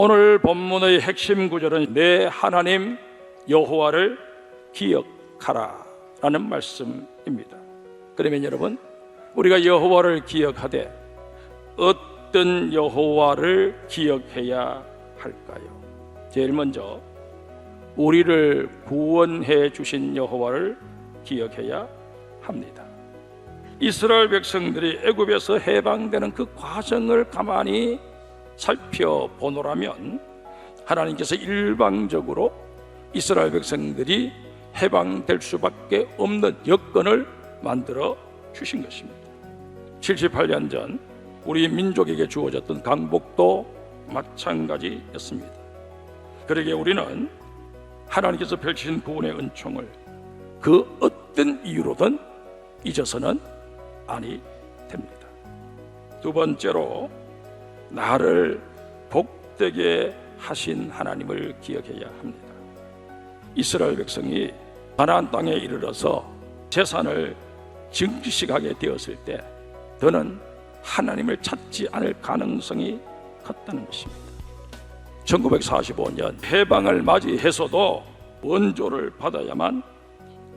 오늘 본문의 핵심 구절은 내 하나님 여호와를 기억하라 라는 말씀입니다. 그러면 여러분 우리가 여호와를 기억하되 어떤 여호와를 기억해야 할까요? 제일 먼저 우리를 구원해 주신 여호와를 기억해야 합니다. 이스라엘 백성들이 애굽에서 해방되는 그 과정을 가만히 살펴보노라면 하나님께서 일방적으로 이스라엘 백성들이 해방될 수밖에 없는 여건을 만들어 주신 것입니다. 78년 전 우리 민족에게 주어졌던 강복도 마찬가지였습니다. 그러게 우리는 하나님께서 펼치신 구원의 은총을 그 어떤 이유로든 잊어서는 아니 됩니다. 두 번째로 나를 복되게 하신 하나님을 기억해야 합니다. 이스라엘 백성이 가나안 땅에 이르러서 재산을 증식하게 되었을 때 더는 하나님을 찾지 않을 가능성이 컸다는 것입니다. 1945년 해방을 맞이해서도 원조를 받아야만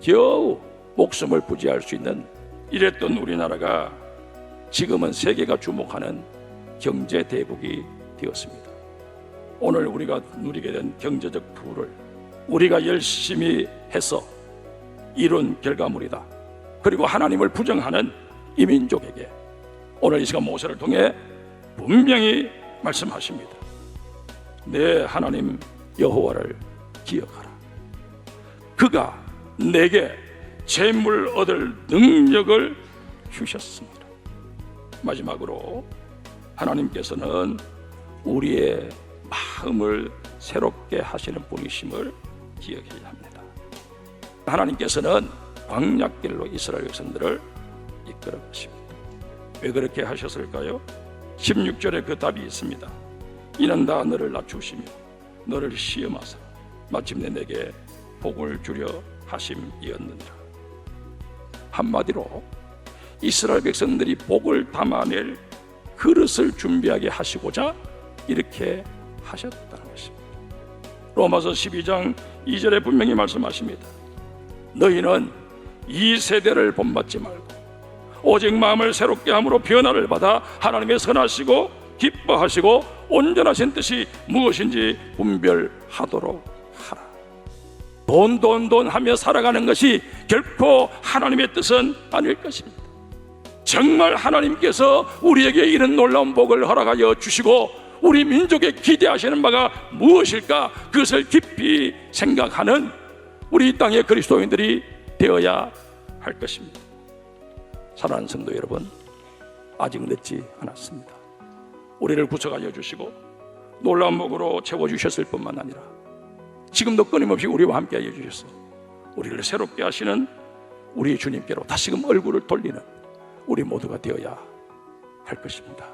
겨우 목숨을 부지할 수 있는 이랬던 우리나라가 지금은 세계가 주목하는 경제 대국이 되었습니다. 오늘 우리가 누리게 된 경제적 부를 우리가 열심히 해서 이룬 결과물이다. 그리고 하나님을 부정하는 이 민족에게 오늘 이 시간 모세를 통해 분명히 말씀하십니다. 내 하나님 여호와를 기억하라. 그가 내게 재물 얻을 능력을 주셨습니다. 마지막으로 하나님께서는 우리의 마음을 새롭게 하시는 분이심을 기억해야 합니다. 하나님께서는 광약길로 이스라엘 백성들을 이끌어 가십니다. 왜 그렇게 하셨을까요? 16절에 그 답이 있습니다. 이는 다 너를 낮추시며 너를 시험하사 마침내 내게 복을 주려 하심이었느니라. 한마디로 이스라엘 백성들이 복을 담아낼 그릇을 준비하게 하시고자 이렇게 하셨다는 것입니다. 로마서 12장 2절에 분명히 말씀하십니다. 너희는 이 세대를 본받지 말고 오직 마음을 새롭게 함으로 변화를 받아 하나님의 선하시고 기뻐하시고 온전하신 뜻이 무엇인지 분별하도록 하라. 돈, 돈, 돈 하며 살아가는 것이 결코 하나님의 뜻은 아닐 것입니다. 정말 하나님께서 우리에게 이런 놀라운 복을 허락하여 주시고 우리 민족에 기대하시는 바가 무엇일까 그것을 깊이 생각하는 우리 이 땅의 그리스도인들이 되어야 할 것입니다. 사랑하는 성도 여러분, 아직 늦지 않았습니다. 우리를 구속하여 주시고 놀라운 복으로 채워 주셨을 뿐만 아니라 지금도 끊임없이 우리와 함께 하여 주셔서 우리를 새롭게 하시는 우리 주님께로 다시금 얼굴을 돌리는 우리 모두가 되어야 할 것입니다.